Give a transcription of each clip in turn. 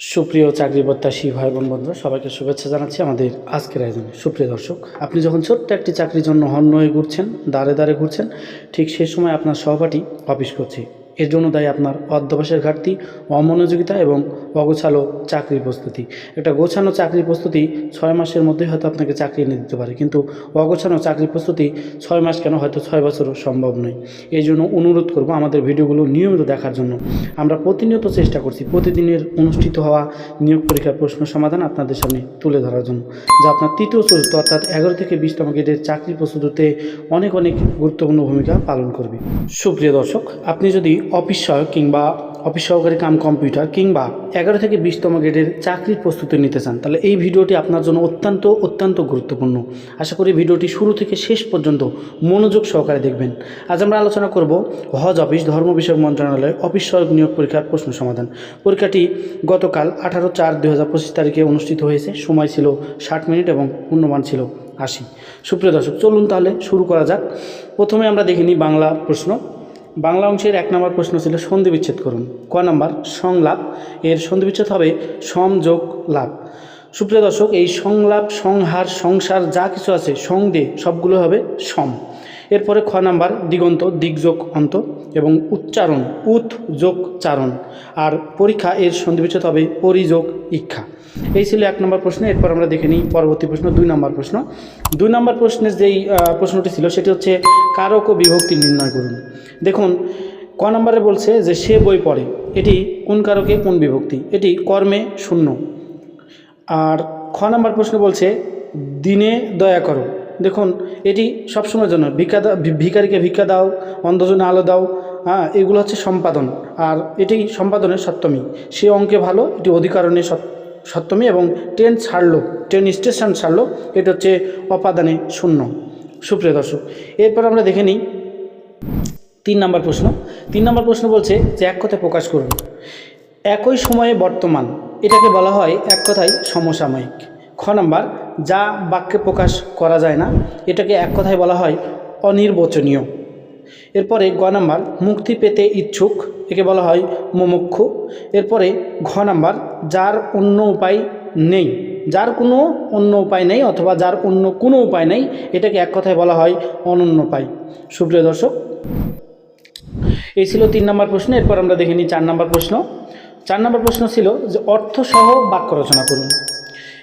সুপ্রিয় চাকরি প্রত্যাশী ভাই বোন বন্ধু সবাইকে শুভেচ্ছা জানাচ্ছি আমাদের আজকের আয়োজনে। সুপ্রিয় দর্শক, আপনি যখন ছোট্ট একটি চাকরির জন্য হন্য হয়ে ঘুরছেন দাঁড়ে দাঁড়ে ঘুরছেন, ঠিক সেই সময় আপনার সহপাঠী অফিস করছে। এর জন্য দায়ী আপনার অধ্যবসায়ের ঘাটতি, অমনোযোগিতা এবং অগোছালো চাকরির প্রস্তুতি। একটা গোছানো চাকরির প্রস্তুতি ছয় মাসের মধ্যে হয়তো আপনাকে চাকরি এনে দিতে পারে, কিন্তু অগোছানো চাকরির প্রস্তুতি ছয় মাস কেন হয়তো ছয় বছরও সম্ভব নয়। এই জন্য অনুরোধ করব আমাদের ভিডিওগুলো নিয়মিত দেখার জন্য। আমরা প্রতিনিয়ত চেষ্টা করছি প্রতিদিনের অনুষ্ঠিত হওয়া নিয়োগ পরীক্ষার প্রশ্ন সমাধান আপনাদের সামনে তুলে ধরার জন্য, যা আপনার তৃতীয় চতুর্থ অর্থাৎ এগারো থেকে বিশতম গেটের চাকরি প্রস্তুতিতে অনেক অনেক গুরুত্বপূর্ণ ভূমিকা পালন করবে। সুপ্রিয় দর্শক, আপনি যদি অফিস সহায়ক কিংবা অফিস সহকারী কাম কম্পিউটার কিংবা এগারো থেকে বিশতম গ্রেডের চাকরির প্রস্তুতি নিতে চান, তাহলে এই ভিডিওটি আপনার জন্য অত্যন্ত অত্যন্ত গুরুত্বপূর্ণ। আশা করি ভিডিওটি শুরু থেকে শেষ পর্যন্ত মনোযোগ সহকারে দেখবেন। আজ আমরা আলোচনা করব হজ অফিস, ধর্ম বিষয়ক মন্ত্রণালয়, অফিস সহায়ক নিয়োগ পরীক্ষার প্রশ্ন সমাধান। পরীক্ষাটি গতকাল আঠারো চার দু হাজার পঁচিশ তারিখে অনুষ্ঠিত হয়েছে। সময় ছিল ষাট মিনিট এবং পূর্ণমান ছিল আশি। সুপ্রিয় দর্শক, চলুন তাহলে শুরু করা যাক। প্রথমে আমরা দেখিনি বাংলা প্রশ্ন। বাংলা অংশের এক নম্বর প্রশ্ন ছিল সন্ধি বিচ্ছেদ করুন। ক নম্বর? সংলাপ। এর সন্ধি বিচ্ছেদ হবে সম যোগ লাভ। সুপ্রিয় দর্শক, এই সংলাপ, সংহার, সংসার যা কিছু আছে সং দে সবগুলো হবে সম। এরপরে খ নাম্বার, দিগন্ত, দিগযোগ, অন্ত এবং উচ্চারণ, উৎ, যোগ, চারণ। আর পরীক্ষা এর সন্ধিবিচ্ছেদ হবে পরিযোগ ইচ্ছা এই ছিল এক নম্বর প্রশ্ন, এরপর আমরা দেখে নিই পরবর্তী প্রশ্ন, দুই নম্বর প্রশ্ন। দুই নম্বর প্রশ্নের যেই প্রশ্নটি ছিল সেটি হচ্ছে, কারক ও বিভক্তি নির্ণয় করুন। দেখুন, ক নম্বরে বলছে যে সে বই পড়ে, এটি কোন কারকে, কোন বিভক্তি? এটি কর্মে শূন্য। আর খ নম্বর প্রশ্ন বলছে, দিনে দয়া করো। দেখুন, এটি সবসময়ের জন্য। ভিক্ষা ভিখারিকে ভিক্ষা দাও, অন্ধজনে আলো দাও হ্যাঁ এগুলো হচ্ছে সম্পাদন। আর এটি সম্পাদনের সপ্তমী। সে অঙ্কে ভালো, এটি অধিকারণে সপ- সপ্তমী এবং ট্রেন ছাড়লো, ট্রেন স্টেশন ছাড়লো, এটা হচ্ছে অপাদানে শূন্য। সুপ্রিয় দর্শক, এরপর আমরা দেখে নিই তিন নম্বর প্রশ্ন। তিন নম্বর প্রশ্ন বলছে যে এক কথায় প্রকাশ করুন। একই সময়ে বর্তমান, এটাকে বলা হয় এক কথায় সমসাময়িক। খ নাম্বার যা বাক্যে প্রকাশ করা যায় না, এটাকে এক কথায় বলা হয় অনির্বচনীয়। এরপরে গ নাম্বার, মুক্তি পেতে ইচ্ছুক, একে বলা হয় মুমুক্ষু। এরপরে ঘ নাম্বার, যার অন্য উপায় নেই। যার কোনো অন্য উপায় নেই অথবা যার অন্য কোনো উপায় নেই, এটাকে এক কথায় বলা হয় অনন্য উপায় সুপ্রিয় দর্শক, এই ছিল তিন নম্বর প্রশ্ন। এরপর আমরা দেখে নিই চার নম্বর প্রশ্ন। চার নম্বর প্রশ্ন ছিল যে অর্থসহ বাক্য রচনা করুন।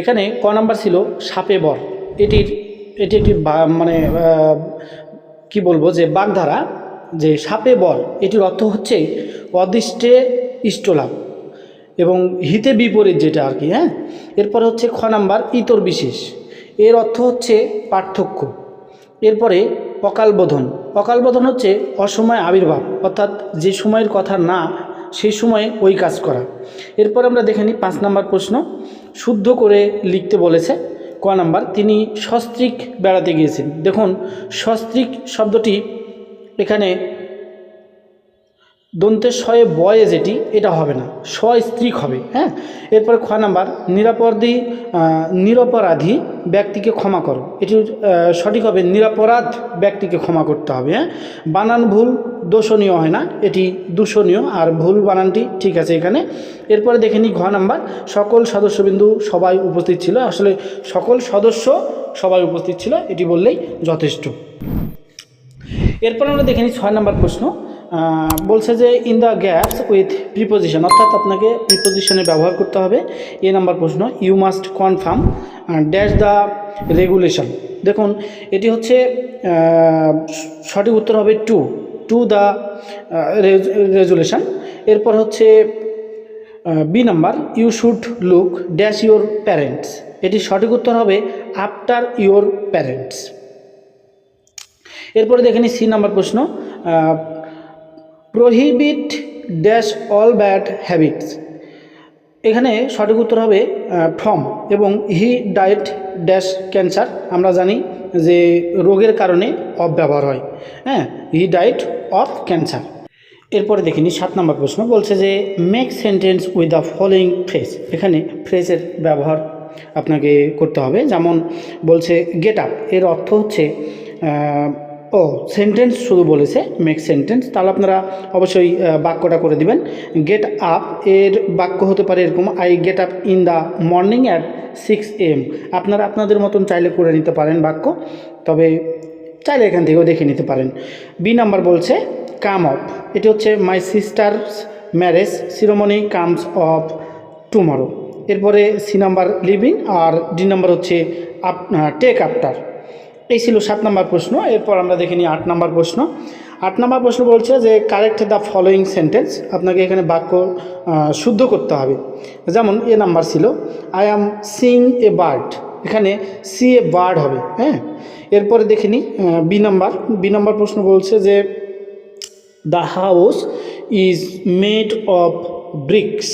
এখানে ক নাম্বার ছিল সাপে বর। এটির, এটি একটি মানে কি বলব যে বাগধারা, যে সাপে বর, এটির অর্থ হচ্ছে অদৃষ্টে ইষ্টলাভ এবং হিতে বিপরীত যেটা আর কি হ্যাঁ? এরপরে হচ্ছে খ নাম্বার ইতর বিশেষ। এর অর্থ হচ্ছে পার্থক্য। এরপরে অকালবোধন। অকালবোধন হচ্ছে অসময় আবির্ভাব, অর্থাৎ যে সময়ের কথা না, সেই সময়ে ওই কাজ করা। এরপর আমরা দেখে নিই পাঁচ নাম্বার প্রশ্ন। শুদ্ধ করে লিখতে বলেছে। ক নাম্বার তিনি সস্ত্রিক বেড়াতে গিয়েছেন। দেখুন সস্ত্রিক শব্দটি এখানে দন্তের শয়ে বয়ে যেটি, এটা হবে না। স্ত্রীক হবে হ্যাঁ? এরপরে খ নাম্বার, নিরাপরাধী নিরপরাধী ব্যক্তিকে ক্ষমা করো। এটি সঠিক হবে, নিরাপরাধ ব্যক্তিকে ক্ষমা করতে হবে হ্যাঁ? বানান ভুল, দোষণীয় হয় না, এটি দূষণীয়, আর ভুল বানানটি ঠিক আছে এখানে। এরপরে দেখে নিই ঘ নাম্বার, সকল সদস্যবিন্দু সবাই উপস্থিত ছিল, আসলে সকল সদস্য সবাই উপস্থিত ছিল, এটি বললেই যথেষ্ট। এরপর আমরা দেখে নিই ছয় নম্বর প্রশ্ন। বলছে যে in the gaps with preposition অর্থাৎ আপনাকে প্রিপোজিশনে ব্যবহার করতে হবে। এ নাম্বার প্রশ্ন you must confirm dash the regulation দেখুন, এটি হচ্ছে সঠিক উত্তর হবে টু টু দ্য রেজুলেশন। এরপর হচ্ছে B number you should look dash your parents এটি সঠিক উত্তর হবে আফটার ইউর প্যারেন্টস এরপরে দেখে নিই সি নাম্বার প্রশ্ন prohibit dash all bad habits. এখানে সঠিক উত্তর হবে ফ্রম এবং হি ডায়েট ড্যাশ ক্যান্সার। আমরা জানি যে রোগের কারণে অফ ব্যবহার হয়। হ্যাঁ হি ডায়েট অফ ক্যান্সার। এরপরে দেখিনি, সাত নম্বর প্রশ্ন বলছে যে, make sentence with the following phrase. এখানে ফ্রেজের ব্যবহার আপনাকে করতে হবে। যেমন বলছে, গেট আপ, এর অর্থ হচ্ছে ও সেন্টেন্স শুধু বলেছে মেক সেন্টেন্স তাহলে আপনারা অবশ্যই বাক্যটা করে দিবেন। গেট আপ এর বাক্য হতে পারে এরকম I get up in the morning at six AM আপনারা আপনাদের মতন চাইলে করে নিতে পারেন বাক্য, তবে চাইলে এখান থেকেও দেখে নিতে পারেন। বি নাম্বার বলছে কাম অফ এটি হচ্ছে my sister's marriage ceremony comes off tomorrow এরপরে সি নাম্বার লিভিং আর ডি নাম্বার হচ্ছে, আপ টেক আফটার এই ছিল সাত নম্বর প্রশ্ন, এরপর আমরা দেখে নিই আট নম্বর প্রশ্ন। আট নম্বর প্রশ্ন বলছে যে কারেক্ট দ্য ফলোয়িং সেন্টেন্স আপনাকে এখানে বাক্য শুদ্ধ করতে হবে। যেমন, এ নাম্বার ছিল I am sing a bird এখানে সি এ বার্ড হবে হ্যাঁ? এরপরে দেখে নিই বি নাম্বার। বি নাম্বার প্রশ্ন বলছে যে the house is made of bricks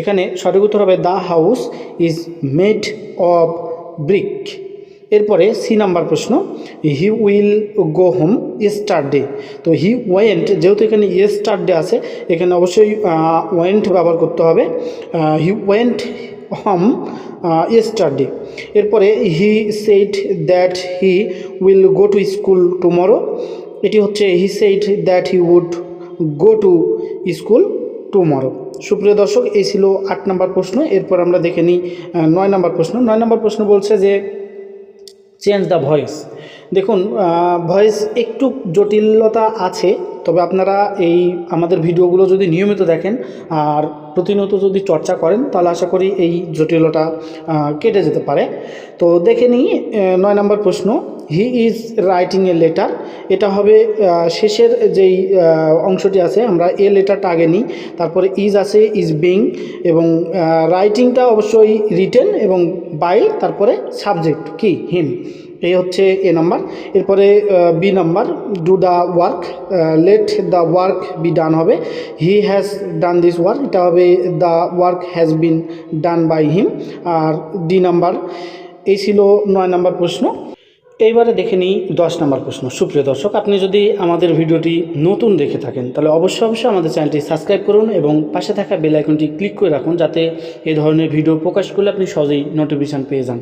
এখানে সঠিক উত্তর হবে the house is made of brick এরপরে সি নাম্বার প্রশ্ন, হি উইল গো হোম ইস্টারডে। তো হি ওয়েন্ট, যেহেতু এখানে ইয়েস্টারডে আছে, এখানে অবশ্যই ওয়েন্ট ব্যবহার করতে হবে। হি ওয়েন্ট হোম ইয়েস্টারডে এরপরে he said that he will go to school tomorrow. এটি হচ্ছে he said that he would go to school tomorrow. সুপ্রিয় দর্শক, এই ছিল আট নম্বর প্রশ্ন। এরপর আমরা দেখে নিই নয় নম্বর প্রশ্ন। নয় নম্বর প্রশ্ন বলছে যে চেঞ্জ দ্য ভয়েস দেখুন ভয়েস একটু জটিলতা আছে, তবে আপনারা এই আমাদের ভিডিওগুলো যদি নিয়মিত দেখেন আর প্রতিনিয়ত যদি চর্চা করেন, তাহলে আশা করি এই জটিলতা কেটে যেতে পারে। তো দেখে নিই নয় নম্বর প্রশ্ন। He is writing a letter এটা হবে শেষের যেই অংশটি আছে, আমরা এ লেটারটা আগে নিই। তারপরে ইজ আছে ইজ বিং এবং রাইটিংটা অবশ্যই রিটেন এবং বাই তারপরে সাবজেক্ট কি হিম এই হচ্ছে এ নাম্বার এরপরে B number do the work let the work be done হবে। He has done this work এটা হবে the work has been done by him R D number এই ছিল নয় নাম্বার প্রশ্ন। এইবারে দেখে নিই দশ নম্বর প্রশ্ন। সুপ্রিয় দর্শক, আপনি যদি আমাদের ভিডিওটি নতুন দেখে থাকেন, তাহলে অবশ্যই অবশ্যই আমাদের চ্যানেলটি সাবস্ক্রাইব করুন এবং পাশে থাকা বেল আইকনটি ক্লিক করে রাখুন যাতে এ ধরনের ভিডিও প্রকাশ করলে আপনি সহজেই নোটিফিকেশান পেয়ে যান।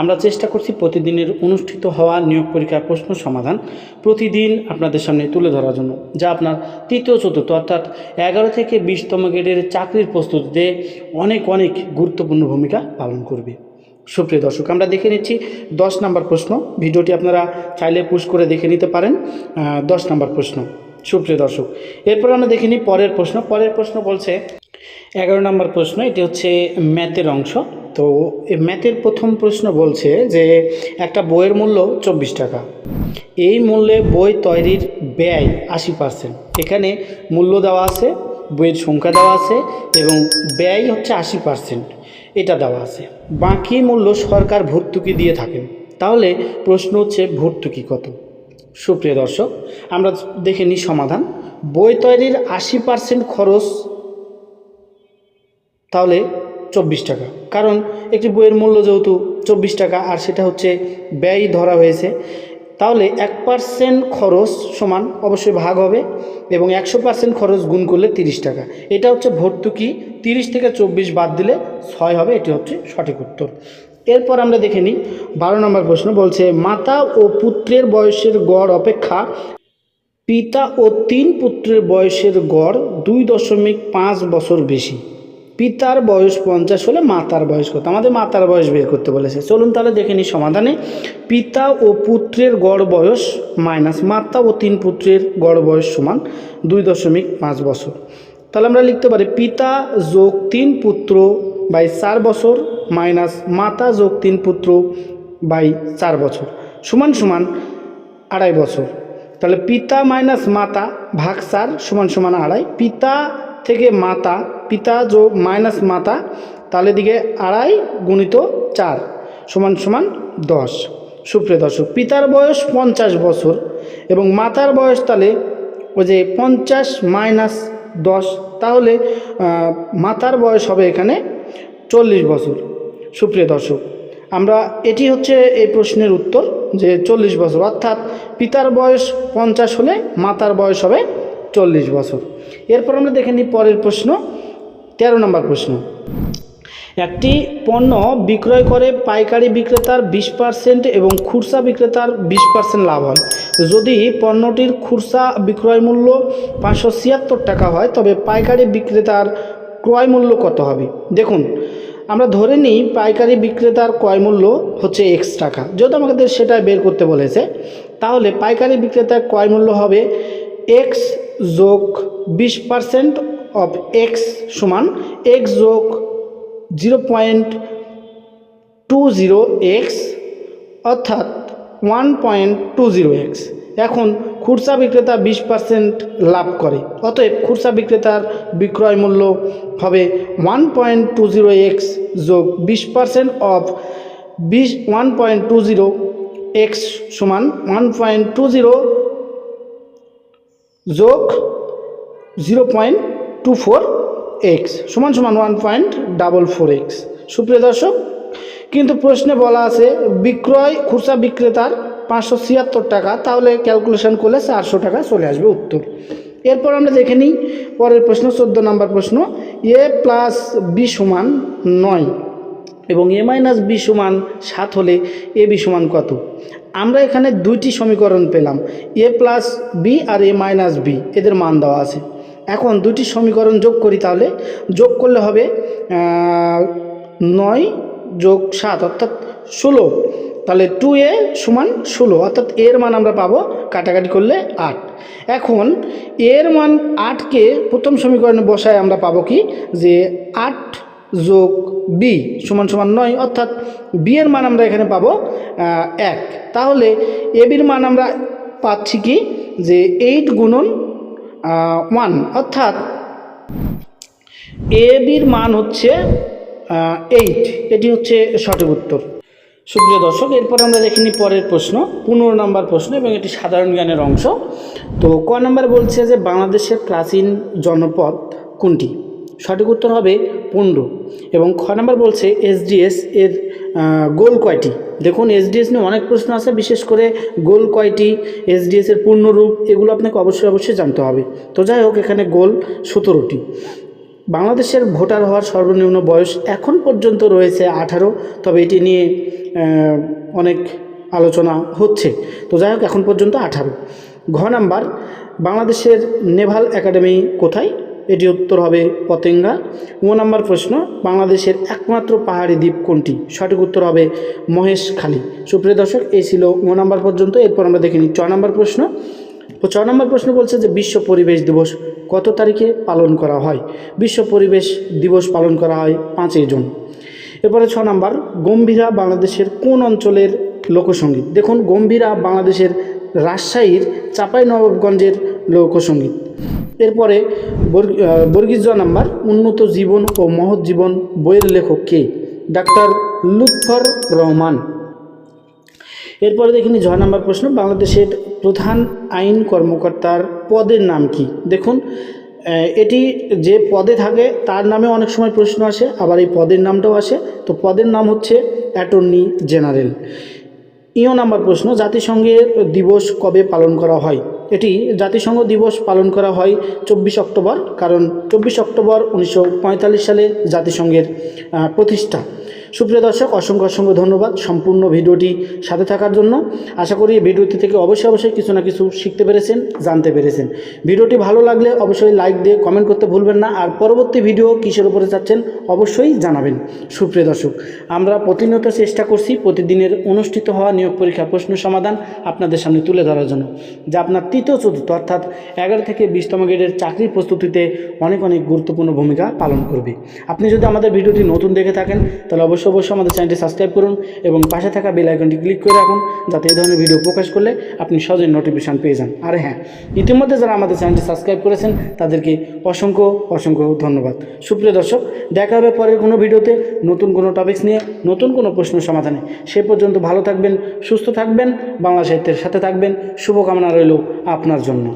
আমরা চেষ্টা করছি প্রতিদিনের অনুষ্ঠিত হওয়া নিয়োগ পরীক্ষার প্রশ্ন সমাধান প্রতিদিন আপনাদের সামনে তুলে ধরার জন্য, যা আপনার তৃতীয়, চতুর্থ অর্থাৎ এগারো থেকে বিশতম গ্রেডের চাকরির প্রস্তুতিতে অনেক অনেক গুরুত্বপূর্ণ ভূমিকা পালন করবে। সুপ্রিয় দর্শক, আমরা দেখে নিচ্ছি দশ নম্বর প্রশ্ন। ভিডিওটি আপনারা চাইলে পুশ করে দেখে নিতে পারেন। দশ নম্বর প্রশ্ন। সুপ্রিয় দর্শক, এরপর আমরা দেখে পরের প্রশ্ন। পরের প্রশ্ন বলছে, এগারো নম্বর প্রশ্ন, এটি হচ্ছে ম্যাথের অংশ। তো ম্যাথের প্রথম প্রশ্ন বলছে যে, একটা বইয়ের মূল্য চব্বিশ টাকা। এই মূল্যে বই তৈরির ব্যয় আশি পার্সেন্ট। এখানে মূল্য দেওয়া আছে, বইয়ের সংখ্যা দেওয়া আছে এবং ব্যয় হচ্ছে আশি পার্সেন্ট। এটা দেওয়া আছে। বাকি মূল্য সরকার ভর্তুকি দিয়ে থাকেন। তাহলে প্রশ্ন হচ্ছে, ভর্তুকি কত? সুপ্রিয় দর্শক, আমরা দেখে নিই সমাধান। বই তৈরির আশি পার্সেন্ট খরচ, তাহলে চব্বিশ টাকা। কারণ একটি বইয়ের মূল্য যেহেতু চব্বিশ টাকা, আর সেটা হচ্ছে ব্যয় ধরা হয়েছে। তাহলে এক পার্সেন্ট খরচ সমান অবশ্যই ভাগ হবে এবং একশো পার্সেন্ট খরচ গুণ করলে তিরিশ টাকা। এটা হচ্ছে ভর্তুকি, তিরিশ থেকে চব্বিশ বাদ দিলে ছয় হবে, এটি হচ্ছে সঠিক উত্তর। এরপর আমরা দেখে নিই, বারো নম্বর প্রশ্ন বলছে, মাতা ও পুত্রের বয়সের গড় অপেক্ষা পিতা ও তিন পুত্রের বয়সের গড় দুই দশমিক পাঁচ বছর বেশি। পিতার বয়স পঞ্চাশ হলে মাতার বয়স কত? আমাদের মাতার বয়স বের করতে বলেছে। চলুন তাহলে দেখে নিই সমাধানে। পিতা ও পুত্রের গড় বয়স মাইনাস মাতা ও তিন পুত্রের গড় বয়স সমান দুই দশমিক পাঁচ বছর। তাহলে আমরা লিখতে পারি, পিতা যোগ তিন পুত্র বাই চার বছর মাইনাস মাতা যোগ তিন পুত্র বাই চার বছর। সমান সমান আড়াই বছর। তাহলে পিতা মাইনাস মাতা ভাগ চার সমান সমান আড়াই। পিতা থেকে মাতা, পিতা যোগ মাইনাস মাতা তাহলে দিকে আড়াই গুণিত চার, সমান সমান দশ। সুপ্রিয় দর্শক, পিতার বয়স পঞ্চাশ বছর এবং মাতার বয়স তাহলে ওই যে পঞ্চাশ মাইনাস দশ, তাহলে মাতার বয়স হবে এখানে চল্লিশ বছর। সুপ্রিয় দর্শক, আমরা এটি হচ্ছে এই প্রশ্নের উত্তর যে চল্লিশ বছর, অর্থাৎ পিতার বয়স পঞ্চাশ হলে মাতার বয়স হবে চল্লিশ বছর। এরপর আমরা দেখে নিই পরের প্রশ্ন, তেরো নম্বর প্রশ্ন। একটি পণ্য বিক্রয় করে পাইকারি বিক্রেতার বিশ পার্সেন্ট এবং খুচরা বিক্রেতার বিশ পার্সেন্ট লাভ হয়। যদি পণ্যটির খুচরা বিক্রয় মূল্য পাঁচশো ছিয়াত্তর টাকা হয়, তবে পাইকারি বিক্রেতার ক্রয় মূল্য কত হবে? দেখুন, আমরা ধরে নিই পাইকারি বিক্রেতার ক্রয় মূল্য হচ্ছে এক্স টাকা। যেহেতু আমাদের সেটা বের করতে বলেছে, তাহলে পাইকারি বিক্রেতার ক্রয় মূল্য হবে এক্স যোগ বিশ পার্সেন্ট অফ এক্স সমান এক্স যোগ zero point two zero x অর্থাৎ one point two zero x এখন খুচরা বিক্রেতা বিশ পার্সেন্ট লাভ করে, অতএব খুচরা বিক্রেতার বিক্রয় মূল্য হবে one point two zero x যোগ বিশ পার্সেন্ট অফ বিশ one point two zero x সমান ওয়ান পয়েন্ট টু জিরো যোগ zero point two four x, সমান সমান one point double four x. সুপ্রিয় দর্শক, কিন্তু প্রশ্নে বলা আছে, বিক্রয় খুচরা বিক্রেতার পাঁচশো ছিয়াত্তর টাকা, তাহলে ক্যালকুলেশন করলে চারশো টাকা চলে আসবে উত্তর। এরপর আমরা দেখে নিই পরের প্রশ্ন, চোদ্দ নম্বর প্রশ্ন। এ প্লাস বি সমান নয় এবং এ মাইনাস বি সমান সাত হলে এ বি সমান কত? আমরা এখানে দুইটি সমীকরণ পেলাম, এ প্লাস বি আর এ মাইনাস বি এদের মান দেওয়া আছে। এখন দুটি সমীকরণ যোগ করি তাহলে, যোগ করলে হবে নয় যোগ সাত, অর্থাৎ ষোলো। তাহলে টু এ সমান ষোলো, অর্থাৎ এর মান আমরা পাবো কাটাকাটি করলে আট। এখন এর মান আটকে প্রথম সমীকরণে বসায় আমরা পাবো কি? যে আট যোগ বি সমান সমান নয়, অর্থাৎ বি এর মান আমরা এখানে পাবো এক। তাহলে এ বির মান আমরা পাচ্ছি কি? যে এইট গুণন ওয়ান অর্থাৎ এ বির মান হচ্ছে এইট এটি হচ্ছে সঠিক উত্তর। সুপ্রিয় দর্শক, এরপর আমরা দেখে নিই পরের প্রশ্ন, পনেরো নম্বর প্রশ্ন এবং এটি সাধারণ জ্ঞানের অংশ। তো ক নম্বর বলছে যে বাংলাদেশের প্রাচীন জনপদ কোনটি? সঠিক উত্তর হবে পনেরো। এবং খ নম্বর বলছে এসডিএস এর গোল কয়টি? দেখুন এসডিএস নিয়ে অনেক প্রশ্ন আছে, বিশেষ করে গোল কয়টি এসডিএস এর পূর্ণরূপ, এগুলো আপনাকে অবশ্যই অবশ্যই জানতে হবে। তো যাই হোক, এখানে গোল সতেরোটি। বাংলাদেশের ভোটার হওয়ার সর্বনিম্ন বয়স এখন পর্যন্ত রয়েছে আঠারো, তবে এটি নিয়ে অনেক আলোচনা হচ্ছে। তো যাই হোক, এখন পর্যন্ত আঠারো। ঘ নাম্বার, বাংলাদেশের নেভাল একাডেমি কোথায়? এটি উত্তর হবে পতেঙ্গা। ও নাম্বার প্রশ্ন, বাংলাদেশের একমাত্র পাহাড়ি দ্বীপ কোনটি? সঠিক উত্তর হবে মহেশখালী। সুপ্রিয় দর্শক, এই ছিল ও নাম্বার পর্যন্ত। এরপর আমরা দেখে নিই ছ নাম্বার প্রশ্ন। তো ছ নম্বর প্রশ্ন বলছে যে, বিশ্ব পরিবেশ দিবস কত তারিখে পালন করা হয়? বিশ্ব পরিবেশ দিবস পালন করা হয় পাঁচই জুন। এরপরে ছ নম্বর, গম্ভীরা বাংলাদেশের কোন অঞ্চলের লোকসঙ্গীত? দেখুন, গম্ভীরা বাংলাদেশের রাজশাহীর চাঁপাই নবাবগঞ্জের লোকসঙ্গীত। এরপরে বর্গ- আহ, নাম্বার উন্নত জীবন ও মহৎ জীবন বইয়ের লেখক কে? ডাক্তার লুৎফর রহমান। এরপরে দেখিনি ছ নম্বর প্রশ্ন বাংলাদেশের প্রধান আইন কর্মকর্তার পদের নাম কি? দেখুন এটি যে পদে থাকে তার নামে অনেক সময় প্রশ্ন আসে আবার এই পদের নামটাও আসে। তো পদের নাম হচ্ছে অ্যাটর্নি জেনারেল। ইও নাম্বার প্রশ্ন জাতিসংঘের দিবস কবে পালন করা হয়? এটি জাতিসংঘ দিবস পালন করা হয় চব্বিশ অক্টোবর, কারণ চব্বিশ অক্টোবর উনিশশো পঁয়তাল্লিশ সালে জাতিসংঘের প্রতিষ্ঠা। সুপ্রিয় দর্শক, অসংখ্য অসংখ্য ধন্যবাদ সম্পূর্ণ ভিডিওটি সাথে থাকার জন্য। আশা করি এই ভিডিওটি থেকে অবশ্যই অবশ্যই কিছু না কিছু শিখতে পেরেছেন, জানতে পেরেছেন। ভিডিওটি ভালো লাগলে অবশ্যই লাইক দিয়ে কমেন্ট করতে ভুলবেন না, আর পরবর্তী ভিডিও কিসের উপরে চাচ্ছেন অবশ্যই জানাবেন। সুপ্রিয় দর্শক, আমরা প্রতিনিয়ত চেষ্টা করছি প্রতিদিনের অনুষ্ঠিত হওয়া নিয়োগ পরীক্ষা প্রশ্ন সমাধান আপনাদের সামনে তুলে ধরার জন্য, যা আপনার তৃতীয়, চতুর্থ অর্থাৎ এগারো থেকে বিশতম গ্রেডের চাকরির প্রস্তুতিতে অনেক অনেক গুরুত্বপূর্ণ ভূমিকা পালন করবে। আপনি যদি আমাদের ভিডিওটি নতুন দেখে থাকেন, তাহলে অবশ্যই অবশ্যই আমাদের চ্যানেলটি সাবস্ক্রাইব করুন এবং পাশে থাকা বেল আইকনটি ক্লিক করে রাখুন যাতে এই ধরনের ভিডিও প্রকাশ করলে আপনি সহজে নোটিফিকেশান পেয়ে যান। আর হ্যাঁ ইতিমধ্যে যারা আমাদের চ্যানেলটি সাবস্ক্রাইব করেছেন, তাদেরকে অসংখ্য অসংখ্য ধন্যবাদ। সুপ্রিয় দর্শক, দেখা হবে পরের কোনো ভিডিওতে নতুন কোনো টপিকস নিয়ে, নতুন কোনো প্রশ্ন সমাধানে। সে পর্যন্ত ভালো থাকবেন, সুস্থ থাকবেন, বাংলা সাহিত্যের সাথে থাকবেন। শুভকামনা রইল আপনার জন্য।